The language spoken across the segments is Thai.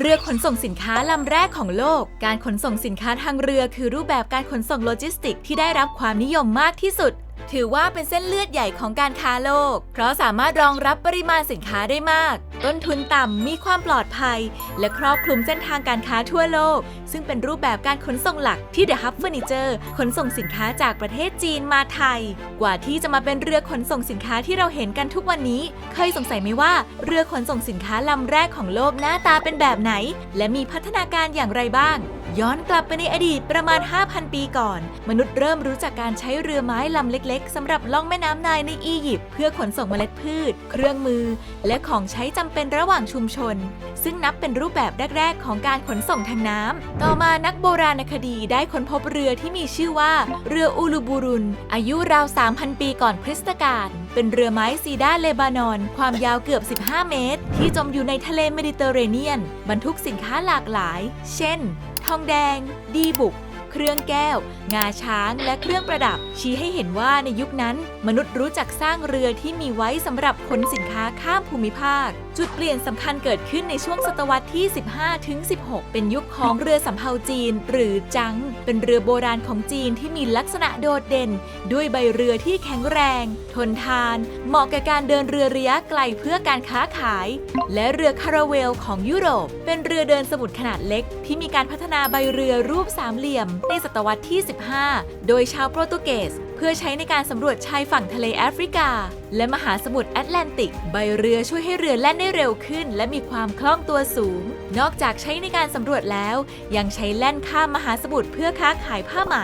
เรือขนส่งสินค้าลำแรกของโลก การขนส่งสินค้าทางเรือคือรูปแบบการขนส่งโลจิสติกที่ได้รับความนิยมมากที่สุด ถือว่าเป็นเส้นเลือดใหญ่ของการค้าโลก เพราะสามารถรองรับปริมาณสินค้าได้มาก ต้นทุนต่ำมีความปลอดภัย และครอบคลุมเส้นทางการค้าทั่วโลก ซึ่งเป็นรูปแบบการขนส่งหลักที่ The Hub Furniture ขนส่งสินค้าจากประเทศจีนมาไทย กว่าที่จะมาเป็นเรือขนส่งสินค้าที่เราเห็นกันทุกวันนี้ เคยสงสัยไหมว่าเรือขนส่งสินค้าลำแรกของโลกหน้าตาเป็นแบบไหน และมีพัฒนาการอย่างไรบ้าง ย้อนกลับไปในอดีตประมาณ 5,000 ปีก่อน มนุษย์เริ่มรู้จักการใช้เรือไม้ลำเล็กๆสำหรับล่องแม่น้ำไนายในอียิปต์เพื่อขนส่งเมล็ดพืช เครื่องมือ และของใช้จำเป็นระหว่างชุมชน ซึ่งนับเป็นรูปแบบแรก ๆ ของการขนส่งทางน้ำต่อมานักโบราณคดีได้ค้นพบเรือที่มีชื่อว่า เรืออูลูบูรุน อายุราว 3,000 ปีก่อนคริสตกาลเป็นเรือไม้ซีด้าเลบานอน ความยาวเกือบ 15 เมตร ที่จมอยู่ในทะเลเมดิเตอร์เรเนียน บรรทุกสินค้าหลากหลาย เช่น ทองแดง ดีบุก เครื่องแก้ว งาช้างและเครื่องประดับ ชี้ให้เห็นว่าในยุคนั้น มนุษย์รู้จักสร้างเรือที่มีไว้สำหรับขนสินค้าข้ามภูมิภาค จุดเปลี่ยนสำคัญเกิดขึ้นในช่วงศตวรรษที่ 15 ถึง 16 เป็นยุคของเรือสำเภาจีน หรือจัง เป็นเรือโบราณของจีนที่มีลักษณะโดดเด่น ด้วยใบเรือที่แข็งแรง ทนทาน เหมาะกับการเดินเรือระยะไกลเพื่อการค้าขาย และเรือคาราเวลของยุโรป เป็นเรือเดินสมุทรขนาดเล็ก ที่มีการพัฒนาใบเรือรูปสามเหลี่ยมในศตวรรษที่ 15 โดยชาวโปรตุเกสเพื่อใช้ในการสำรวจชายฝั่งทะเลแอฟริกา และมหาสมุทรแอตแลนติก ใบเรือช่วยให้เรือแล่นได้เร็วขึ้น และมีความคล่องตัวสูง นอกจากใช้ในการสำรวจแล้ว ยังใช้แล่นข้ามมหาสมุทรเพื่อค้าขายผ้าไหม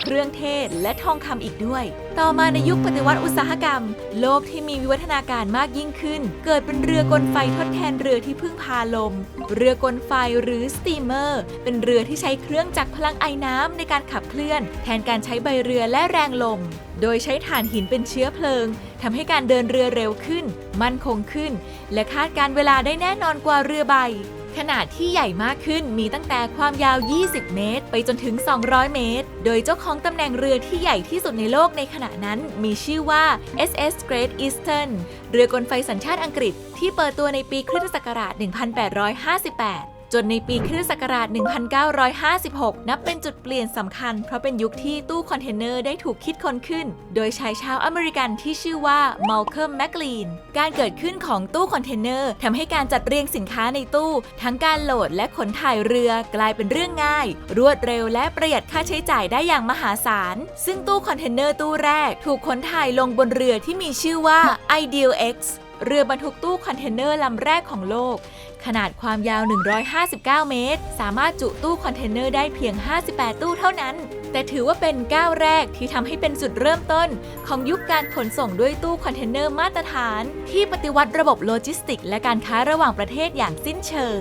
เครื่องเทศและทองคำอีกด้วย ต่อมาในยุคปฏิวัติอุตสาหกรรม โลกที่มีวิวัฒนาการมากยิ่งขึ้น เกิดเป็นเรือกลไฟทดแทนเรือที่พึ่งพาลม เรือกลไฟหรือสตีมเมอร์ เป็นเรือที่ใช้เครื่องจักรพลังไอน้ำในการขับเคลื่อน แทนการใช้ใบเรือและแรงลมโดยใช้ถ่านหินเป็นเชื้อเพลิงทำให้การเดินเรือเร็วขึ้น มั่นคงขึ้น และคาดการเวลาได้แน่นอนกว่าเรือใบ ขนาดที่ใหญ่มากขึ้นมีตั้งแต่ความยาว 20 เมตร ไปจนถึง 200 เมตร โดยเจ้าของตำแหน่งเรือที่ใหญ่ที่สุดในโลกในขณะนั้นมีชื่อว่า SS Great Eastern เรือกลไฟสัญชาติอังกฤษ ที่เปิดตัวในปีคริสตศักราช 1858 จนในปีคริสตศักราช 1956 นับเป็นจุดเปลี่ยนสำคัญ เพราะเป็นยุคที่ตู้คอนเทนเนอร์ได้ถูกคิดค้นขึ้น โดยชายชาวอเมริกันที่ชื่อว่ามัล c อ m มแม l ลีน การเกิดขึ้นของตู้คอนเทนเนอร์ทำให้การจัดเรียงสินค้าในตู้ ทั้งการโหลดและขนถ่ายเรือกลายเป็นเรื่องง่าย รวดเร็วและประหยัดค่าใช้จ่ายได้อย่างมหาศาล ซึ่งตู้คอนเทนเนอร์ตู้แรก ถูกขนถ่ายลงบนเรือที่มีชื่อว่า Ideal X เรือบรรทุกตู้คอนเทนเนอร์ลำแรกของโลก ขนาดความยาว 159 เมตร สามารถจุตู้คอนเทนเนอร์ได้เพียง 58 ตู้เท่านั้น แต่ถือว่าเป็นก้าวแรกที่ทำให้เป็นจุดเริ่มต้น ของยุคการขนส่งด้วยตู้คอนเทนเนอร์มาตรฐาน ที่ปฏิวัติระบบโลจิสติก และการค้าระหว่างประเทศอย่างสิ้นเชิง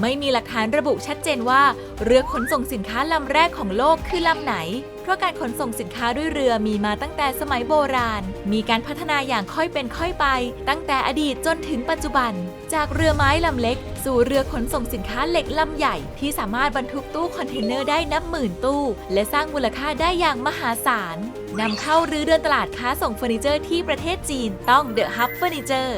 ไม่มีหลักฐานระบุชัดเจนว่า เรือขนส่งสินค้าลำแรกของโลกคือลำไหน เพราะการขนส่งสินค้าด้วยเรือมีมาตั้งแต่สมัยโบราณ มีการพัฒนาอย่างค่อยเป็นค่อยไป ตั้งแต่อดีตจนถึงปัจจุบัน จากเรือไม้ลำเล็ก สู่เรือขนส่งสินค้าเหล็กลำใหญ่ ที่สามารถบรรทุกตู้คอนเทนเนอร์ได้นับหมื่นตู้ และสร้างมูลค่าได้อย่างมหาศาลนำเข้าหรือเดินตลาดค้าส่งเฟอร์นิเจอร์ที่ประเทศจีนต้อง The Hub Furniture